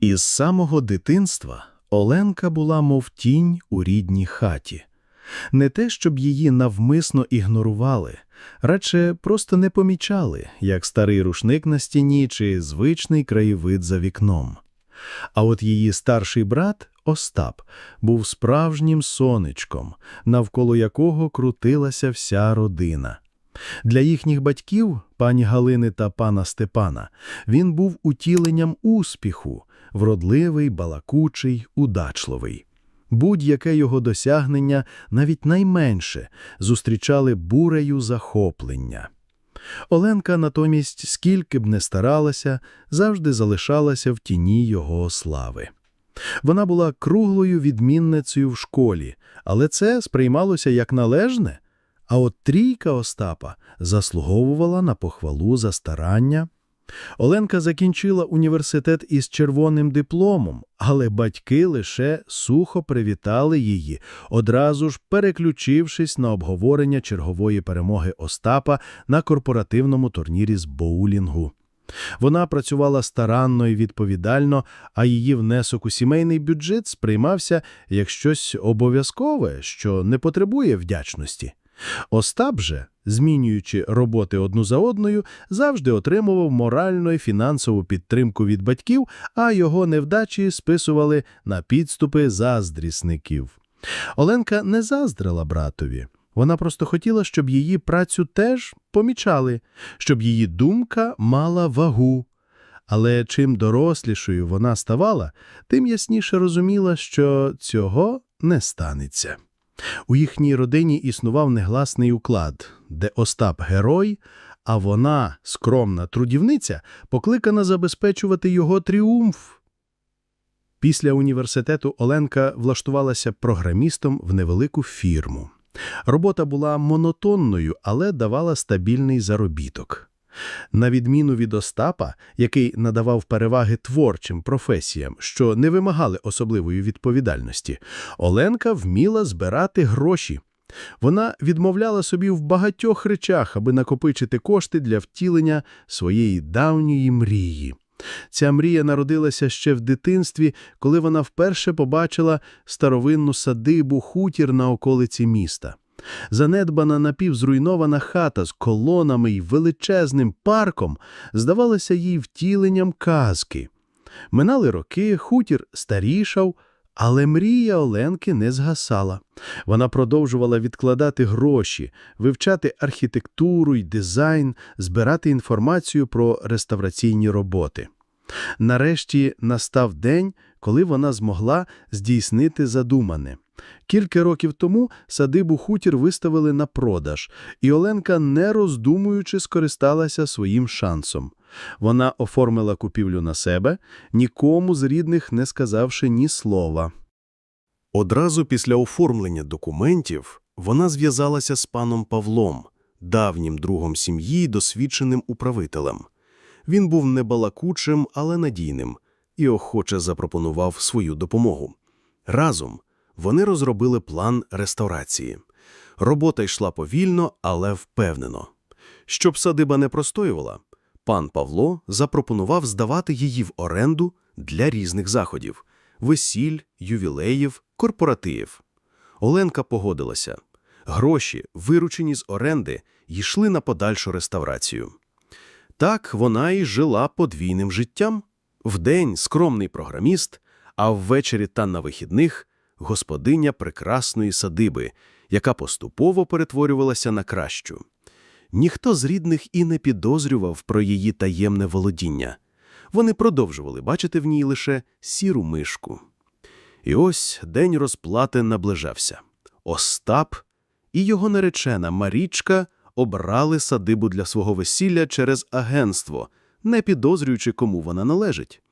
Із самого дитинства Оленка була мов тінь у рідній хаті. Не те, щоб її навмисно ігнорували, радше просто не помічали, як старий рушник на стіні чи звичний краєвид за вікном. А от її старший брат Остап був справжнім сонечком, навколо якого крутилася вся родина. Для їхніх батьків, пані Галини та пана Степана, він був утіленням успіху, вродливий, балакучий, удачливий. Будь-яке його досягнення, навіть найменше, зустрічали бурею захоплення. Оленка натомість, скільки б не старалася, завжди залишалася в тіні його слави. Вона була круглою відмінницею в школі, але це сприймалося як належне. А от трійка Остапа заслуговувала на похвалу за старання. Оленка закінчила університет із червоним дипломом, але батьки лише сухо привітали її, одразу ж переключившись на обговорення чергової перемоги Остапа на корпоративному турнірі з боулінгу. Вона працювала старанно і відповідально, а її внесок у сімейний бюджет сприймався як щось обов'язкове, що не потребує вдячності. Остап же, змінюючи роботи одну за одною, завжди отримував моральну і фінансову підтримку від батьків, а його невдачі списували на підступи заздрісників. Оленка не заздрила братові. Вона просто хотіла, щоб її працю теж помічали, щоб її думка мала вагу. Але чим дорослішою вона ставала, тим ясніше розуміла, що цього не станеться. У їхній родині існував негласний уклад, де Остап герой, а вона, скромна трудівниця, покликана забезпечувати його тріумф. Після університету Оленка влаштувалася програмістом в невелику фірму. Робота була монотонною, але давала стабільний заробіток. На відміну від Остапа, який надавав переваги творчим професіям, що не вимагали особливої відповідальності, Оленка вміла збирати гроші. Вона відмовляла собі в багатьох речах, аби накопичити кошти для втілення своєї давньої мрії. Ця мрія народилася ще в дитинстві, коли вона вперше побачила старовинну садибу хутір на околиці міста. Занедбана напівзруйнована хата з колонами й величезним парком здавалася їй втіленням казки. Минали роки, хутір старішав, але мрія Оленки не згасала. Вона продовжувала відкладати гроші, вивчати архітектуру й дизайн, збирати інформацію про реставраційні роботи. Нарешті настав день, коли вона змогла здійснити задумане. Кілька років тому садибу хутір виставили на продаж, і Оленка, не роздумуючи, скористалася своїм шансом. Вона оформила купівлю на себе, нікому з рідних не сказавши ні слова. Одразу після оформлення документів вона зв'язалася з паном Павлом, давнім другом сім'ї й досвідченим управителем. Він був не балакучим, але надійним, і охоче запропонував свою допомогу. Разом вони розробили план реставрації. Робота йшла повільно, але впевнено. Щоб садиба не простоювала, пан Павло запропонував здавати її в оренду для різних заходів – весіль, ювілеїв, корпоративів. Оленка погодилася. Гроші, виручені з оренди, йшли на подальшу реставрацію. Так вона і жила подвійним життям. Вдень скромний програміст, а ввечері та на вихідних господиня прекрасної садиби, яка поступово перетворювалася на кращу. Ніхто з рідних і не підозрював про її таємне володіння. Вони продовжували бачити в ній лише сіру мишку. І ось день розплати наближався. Остап і його наречена Марічка обрали садибу для свого весілля через агентство, не підозрюючи, кому вона належить.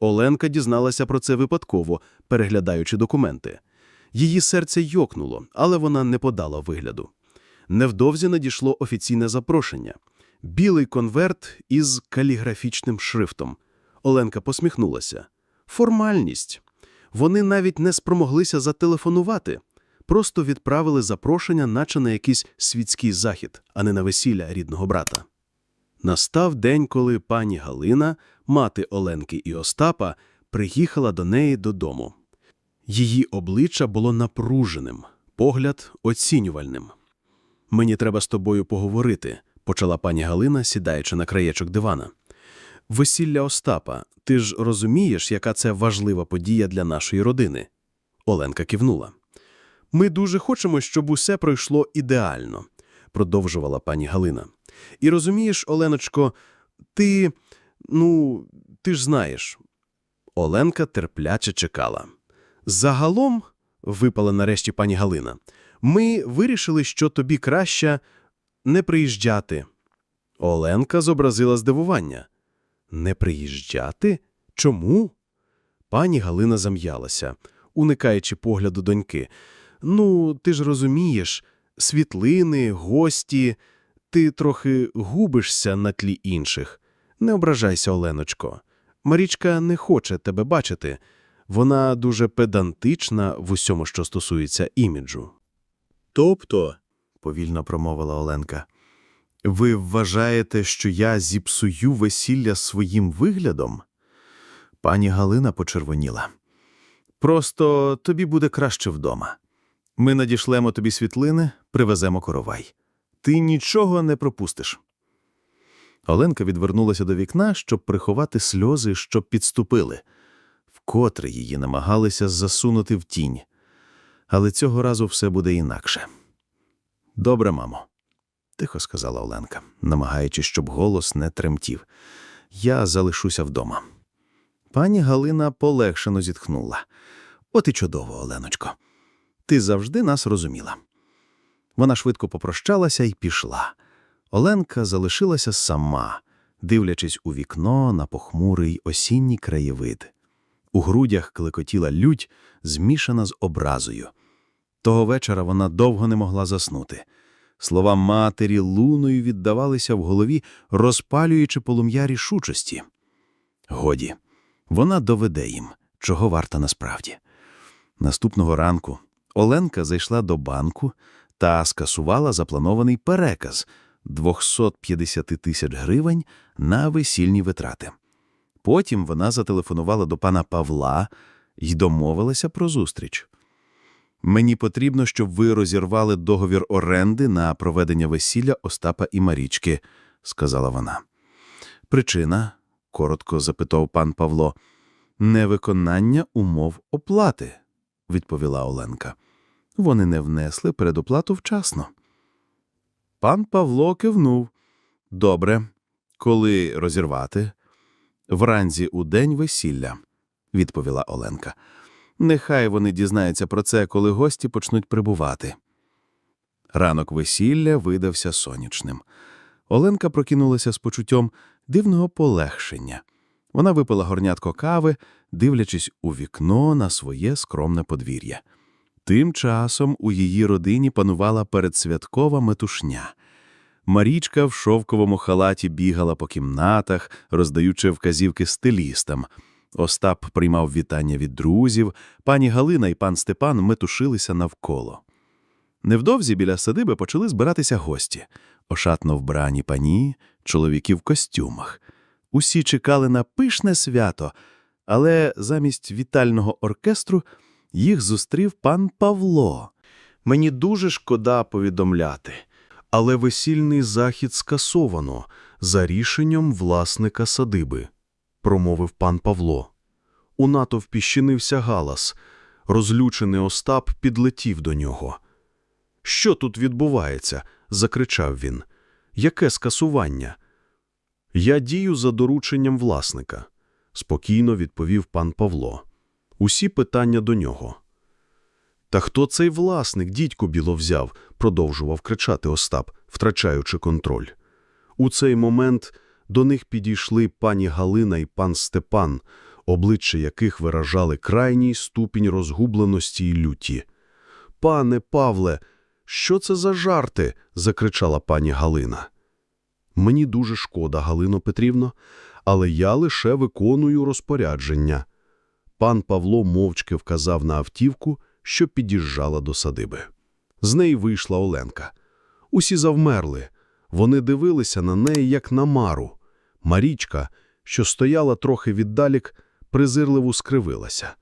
Оленка дізналася про це випадково, переглядаючи документи. Її серце йокнуло, але вона не подала вигляду. Невдовзі надійшло офіційне запрошення білий конверт із каліграфічним шрифтом. Оленка посміхнулася. Формальність. Вони навіть не спромоглися зателефонувати, просто відправили запрошення, наче на якийсь світський захід, а не на весілля рідного брата. Настав день, коли пані Галина, мати Оленки і Остапа, приїхала до неї додому. Її обличчя було напруженим, погляд оцінювальним. Мені треба з тобою поговорити, почала пані Галина, сідаючи на краєчок дивана. Весілля Остапа, ти ж розумієш, яка це важлива подія для нашої родини? Оленка кивнула. Ми дуже хочемо, щоб усе пройшло ідеально, продовжувала пані Галина. І розумієш, Оленочко, ти, ну, ти ж знаєш. Оленка терпляче чекала. Загалом, випала нарешті пані Галина, ми вирішили, що тобі краще не приїжджати. Оленка зобразила здивування. Не приїжджати? Чому? Пані Галина зам'ялася, уникаючи погляду доньки. Ну, ти ж розумієш, світлини, гості, ти трохи губишся на тлі інших. Не ображайся, Оленочко. Марічка не хоче тебе бачити. Вона дуже педантична в усьому, що стосується іміджу. Тобто, повільно промовила Оленка, ви вважаєте, що я зіпсую весілля своїм виглядом? Пані Галина почервоніла. Просто тобі буде краще вдома. Ми надішлемо тобі світлини, привеземо коровай. Ти нічого не пропустиш. Оленка відвернулася до вікна, щоб приховати сльози, що підступили. Вкотре її намагалися засунути в тінь. Але цього разу все буде інакше. Добре, мамо, тихо сказала Оленка, намагаючись, щоб голос не тремтів. Я залишуся вдома. Пані Галина полегшено зітхнула. От і чудово, Оленочко. Ти завжди нас розуміла. Вона швидко попрощалася і пішла. Оленка залишилася сама, дивлячись у вікно на похмурий осінній краєвид. У грудях клекотіла лють, змішана з образою. Того вечора вона довго не могла заснути. Слова матері луною віддавалися в голові, розпалюючи полум'я рішучості. Годі, вона доведе їм, чого варта насправді. Наступного ранку Оленка зайшла до банку та скасувала запланований переказ 250 тисяч гривень на весільні витрати. Потім вона зателефонувала до пана Павла і домовилася про зустріч. Мені потрібно, щоб ви розірвали договір оренди на проведення весілля Остапа і Марічки, сказала вона. Причина, коротко запитав пан Павло, невиконання умов оплати, відповіла Оленка. Вони не внесли передоплату вчасно. Пан Павло кивнув. Добре, коли розірвати? Вранці у день весілля, відповіла Оленка. Нехай вони дізнаються про це, коли гості почнуть прибувати. Ранок весілля видався сонячним. Оленка прокинулася з почуттям дивного полегшення. Вона випила горнятко кави, дивлячись у вікно на своє скромне подвір'я. Тим часом у її родині панувала передсвяткова метушня. Марічка в шовковому халаті бігала по кімнатах, роздаючи вказівки стилістам. Остап приймав вітання від друзів, пані Галина і пан Степан метушилися навколо. Невдовзі біля садиби почали збиратися гості ошатно вбрані пані, чоловіки в костюмах. Усі чекали на пишне свято, але замість вітального оркестру їх зустрів пан Павло. Мені дуже шкода повідомляти, але весільний захід скасовано за рішенням власника садиби, промовив пан Павло. У натовпі щинився галас. Розлючений Остап підлетів до нього. Що тут відбувається? закричав він. Яке скасування? Я дію за дорученням власника, спокійно відповів пан Павло. Усі питання до нього. Та хто цей власник, дідько біло взяв, продовжував кричати Остап, втрачаючи контроль. У цей момент до них підійшли пані Галина і пан Степан, обличчя яких виражали крайній ступінь розгубленості і люті. Пане Павле, що це за жарти? закричала пані Галина. Мені дуже шкода, Галино Петрівно, але я лише виконую розпорядження. Пан Павло мовчки вказав на автівку, що під'їжджала до садиби. З неї вийшла Оленка. Усі завмерли. Вони дивилися на неї, як на мару. Марічка, що стояла трохи віддалік, презирливо скривилася.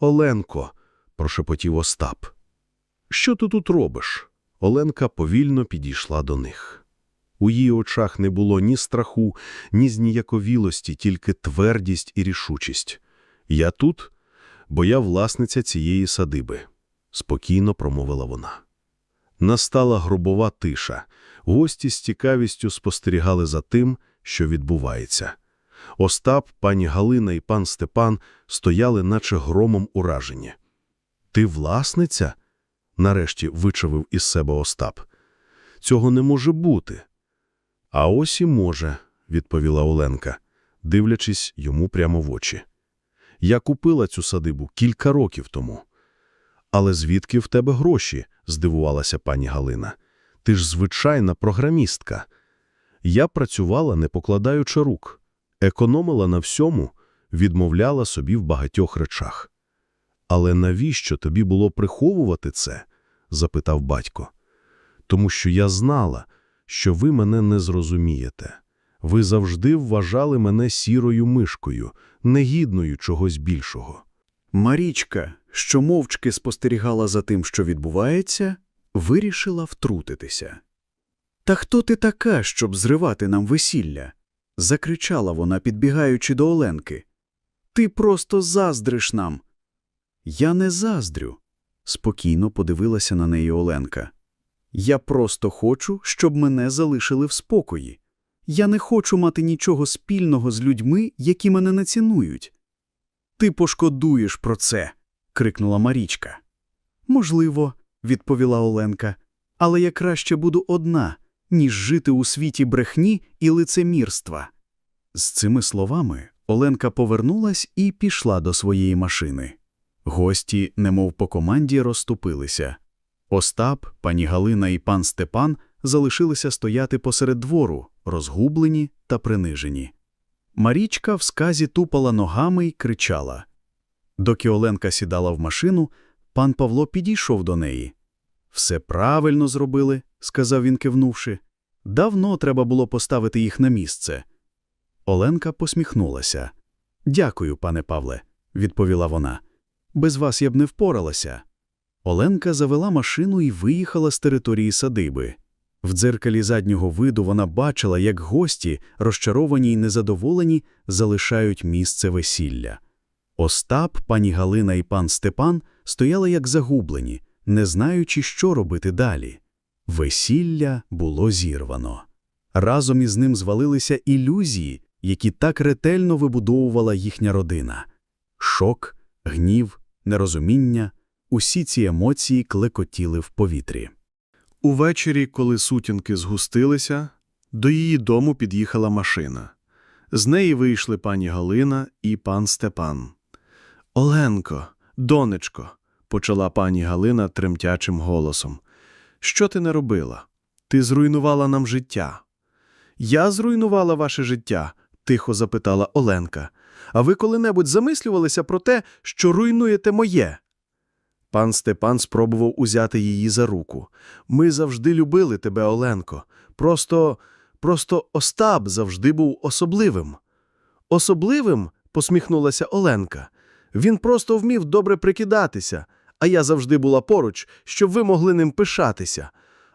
Оленко, прошепотів Остап. Що ти тут робиш? Оленка повільно підійшла до них. У її очах не було ні страху, ні зніяковілості, тільки твердість і рішучість. Я тут, бо я власниця цієї садиби, спокійно промовила вона. Настала грубова тиша. Гості з цікавістю спостерігали за тим, що відбувається. Остап, пані Галина і пан Степан стояли, наче громом уражені. Ти власниця? нарешті вичавив із себе Остап. Цього не може бути. А ось і може, відповіла Оленка, дивлячись йому прямо в очі. Я купила цю садибу кілька років тому. Але звідки в тебе гроші? здивувалася пані Галина. Ти ж звичайна програмістка. Я працювала, не покладаючи рук, економила на всьому, відмовляла собі в багатьох речах. Але навіщо тобі було приховувати це? запитав батько. Тому що я знала, що ви мене не зрозумієте. Ви завжди вважали мене сірою мишкою, негідною чогось більшого. Марічка, що мовчки спостерігала за тим, що відбувається, вирішила втрутитися. Та хто ти така, щоб зривати нам весілля? закричала вона, підбігаючи до Оленки. Ти просто заздриш нам. Я не заздрю, спокійно подивилася на неї Оленка. Я просто хочу, щоб мене залишили в спокої. Я не хочу мати нічого спільного з людьми, які мене не цінують. Ти пошкодуєш про це. крикнула Марічка. Можливо, відповіла Оленка, але я краще буду одна, ніж жити у світі брехні і лицемірства. З цими словами Оленка повернулась і пішла до своєї машини. Гості, немов по команді, розступилися. Остап, пані Галина і пан Степан залишилися стояти посеред двору, розгублені та принижені. Марічка в сказі тупала ногами й кричала. Доки Оленка сідала в машину, пан Павло підійшов до неї. Все правильно зробили, сказав він, кивнувши. Давно треба було поставити їх на місце. Оленка посміхнулася. Дякую, пане Павле, відповіла вона. Без вас я б не впоралася. Оленка завела машину і виїхала з території садиби. В дзеркалі заднього виду вона бачила, як гості, розчаровані й незадоволені, залишають місце весілля. Остап, пані Галина і пан Степан стояли як загублені, не знаючи, що робити далі. Весілля було зірвано. Разом із ним звалилися ілюзії, які так ретельно вибудовувала їхня родина. Шок, гнів, нерозуміння – усі ці емоції клекотіли в повітрі. Увечері, коли сутінки згустилися, до її дому під'їхала машина. З неї вийшли пані Галина і пан Степан. Оленко, донечко, почала пані Галина тремтячим голосом. Що ти не робила? Ти зруйнувала нам життя. Я зруйнувала ваше життя? тихо запитала Оленка. А ви коли-небудь замислювалися про те, що руйнуєте моє? Пан Степан спробував узяти її за руку. Ми завжди любили тебе, Оленко. Просто, просто Остап завжди був особливим. Особливим? посміхнулася Оленка. Він просто вмів добре прикидатися, а я завжди була поруч, щоб ви могли ним пишатися.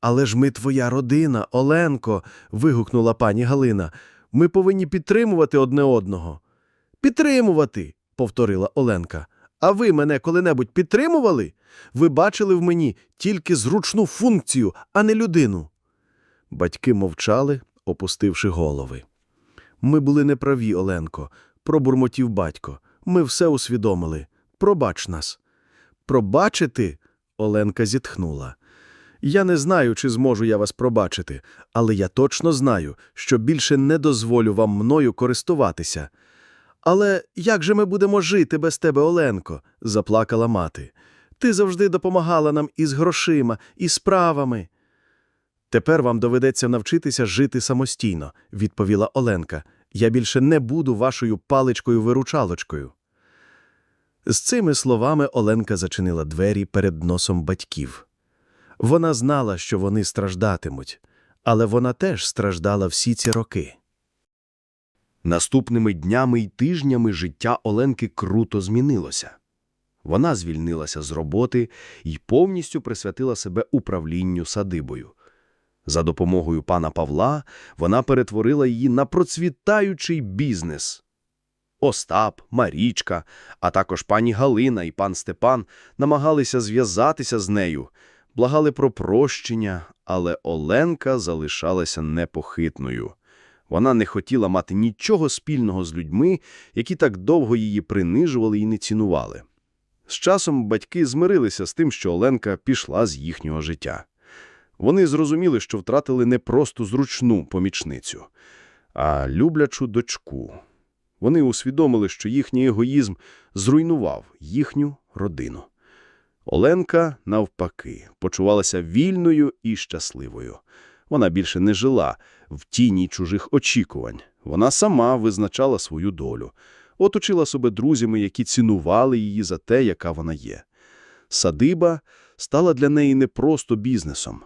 Але ж ми твоя родина, Оленко, вигукнула пані Галина. Ми повинні підтримувати одне одного. Підтримувати, повторила Оленка. А ви мене коли-небудь підтримували? Ви бачили в мені тільки зручну функцію, а не людину. Батьки мовчали, опустивши голови. Ми були неправі, Оленко, пробурмотів батько. Ми все усвідомили. Пробач нас. Пробачити? Оленка зітхнула. Я не знаю, чи зможу я вас пробачити, але я точно знаю, що більше не дозволю вам мною користуватися. Але як же ми будемо жити без тебе, Оленко? заплакала мати. Ти завжди допомагала нам із грошима, і справами. Тепер вам доведеться навчитися жити самостійно, відповіла Оленка. Я більше не буду вашою паличкою-виручалочкою. З цими словами Оленка зачинила двері перед носом батьків. Вона знала, що вони страждатимуть, але вона теж страждала всі ці роки. Наступними днями й тижнями життя Оленки круто змінилося. Вона звільнилася з роботи і повністю присвятила себе управлінню садибою. За допомогою пана Павла вона перетворила її на процвітаючий бізнес. Остап, Марічка, а також пані Галина і пан Степан намагалися зв'язатися з нею, благали про прощення, але Оленка залишалася непохитною. Вона не хотіла мати нічого спільного з людьми, які так довго її принижували і не цінували. З часом батьки змирилися з тим, що Оленка пішла з їхнього життя. Вони зрозуміли, що втратили не просто зручну помічницю, а люблячу дочку. Вони усвідомили, що їхній егоїзм зруйнував їхню родину. Оленка, навпаки, почувалася вільною і щасливою. Вона більше не жила в тіні чужих очікувань. Вона сама визначала свою долю, оточила себе друзями, які цінували її за те, яка вона є. Садиба стала для неї не просто бізнесом,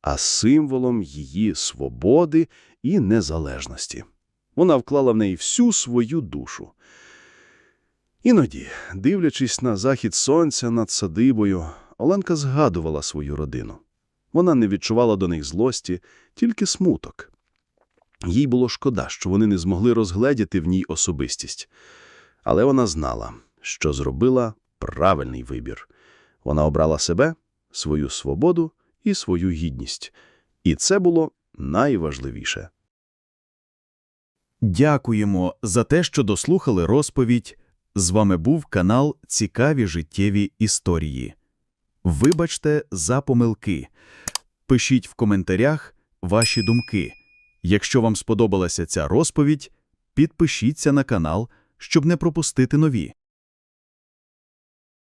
а символом її свободи і незалежності. Вона вклала в неї всю свою душу. Іноді, дивлячись на захід сонця над садибою, Оленка згадувала свою родину. Вона не відчувала до них злості, тільки смуток. Їй було шкода, що вони не змогли розгледіти в ній особистість. Але вона знала, що зробила правильний вибір. Вона обрала себе, свою свободу і свою гідність. І це було найважливіше. Дякуємо за те, що дослухали розповідь. З вами був канал Цікаві життєві історії. Вибачте за помилки. Пишіть в коментарях ваші думки. Якщо вам сподобалася ця розповідь, підпишіться на канал, щоб не пропустити нові.